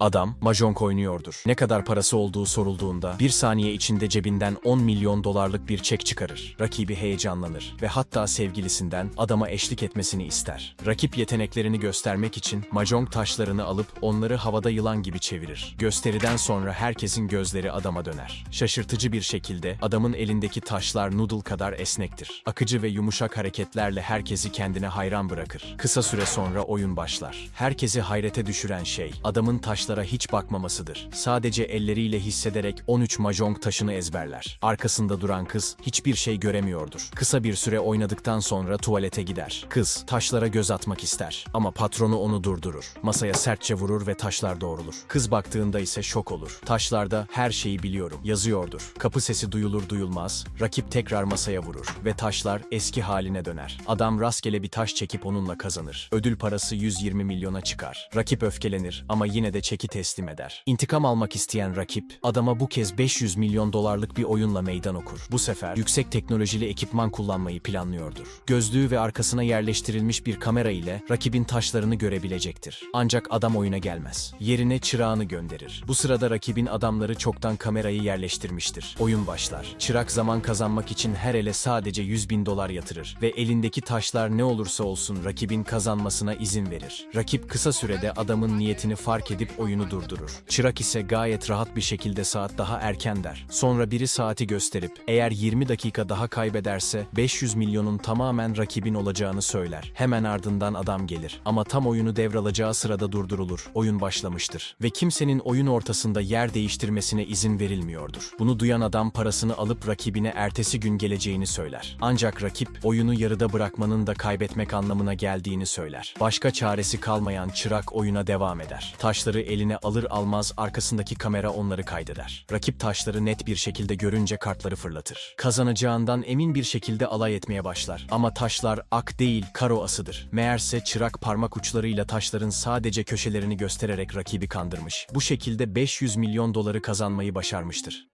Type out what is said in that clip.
Adam, mahjong oynuyordur. Ne kadar parası olduğu sorulduğunda bir saniye içinde cebinden 10 milyon dolarlık bir çek çıkarır. Rakibi heyecanlanır ve hatta sevgilisinden adama eşlik etmesini ister. Rakip yeteneklerini göstermek için mahjong taşlarını alıp onları havada yılan gibi çevirir. Gösteriden sonra herkesin gözleri adama döner. Şaşırtıcı bir şekilde adamın elindeki taşlar noodle kadar esnektir. Akıcı ve yumuşak hareketlerle herkesi kendine hayran bırakır. Kısa süre sonra oyun başlar. Herkesi hayrete düşüren şey adamın taşlara hiç bakmamasıdır. Sadece elleriyle hissederek 13 mahjong taşını ezberler. Arkasında duran kız hiçbir şey göremiyordur. Kısa bir süre oynadıktan sonra tuvalete gider. Kız taşlara göz atmak ister ama patronu onu durdurur. Masaya sertçe vurur ve taşlar doğrulur. Kız baktığında ise şok olur. Taşlarda her şeyi biliyorum yazıyordur. Kapı sesi duyulur duyulmaz rakip tekrar masaya vurur ve taşlar eski haline döner. Adam rastgele bir taş çekip onunla kazanır. Ödül parası 120 milyona çıkar. Rakip öfkelenir ama yine de çeki teslim eder. İntikam almak isteyen rakip adama bu kez 500 milyon dolarlık bir oyunla meydan okur. Bu sefer yüksek teknolojili ekipman kullanmayı planlıyordur. Gözlüğü ve arkasına yerleştirilmiş bir kamera ile rakibin taşlarını görebilecektir. Ancak adam oyuna gelmez. Yerine çırağını gönderir. Bu sırada rakibin adamları çoktan kamerayı yerleştirmiştir. Oyun başlar. Çırak zaman kazanmak için her ele sadece 100 bin dolar yatırır ve elindeki taşlar ne olursa olsun rakibin kazanmasına izin verir. Rakip kısa sürede adamın niyetini fark edip oyunu durdurur. Çırak ise gayet rahat bir şekilde saat daha erken der. Sonra biri saati gösterip eğer 20 dakika daha kaybederse 500 milyonun tamamen rakibin olacağını söyler. Hemen ardından adam gelir. Ama tam oyunu devralacağı sırada durdurulur. Oyun başlamıştır. Ve kimsenin oyun ortasında yer değiştirmesine izin verilmiyordur. Bunu duyan adam parasını alıp rakibine ertesi gün geleceğini söyler. Ancak rakip oyunu yarıda bırakmanın da kaybetmek anlamına geldiğini söyler. Başka çaresi kalmayan çırak oyuna devam eder. Taşları eline alır almaz arkasındaki kamera onları kaydeder. Rakip taşları net bir şekilde görünce kartları fırlatır. Kazanacağından emin bir şekilde alay etmeye başlar. Ama taşlar ak değil karo asıdır. Meğerse çırak parmak uçlarıyla taşların sadece köşelerini göstererek rakibi kandırmış. Bu şekilde 500 milyon doları kazanmayı başarmıştır.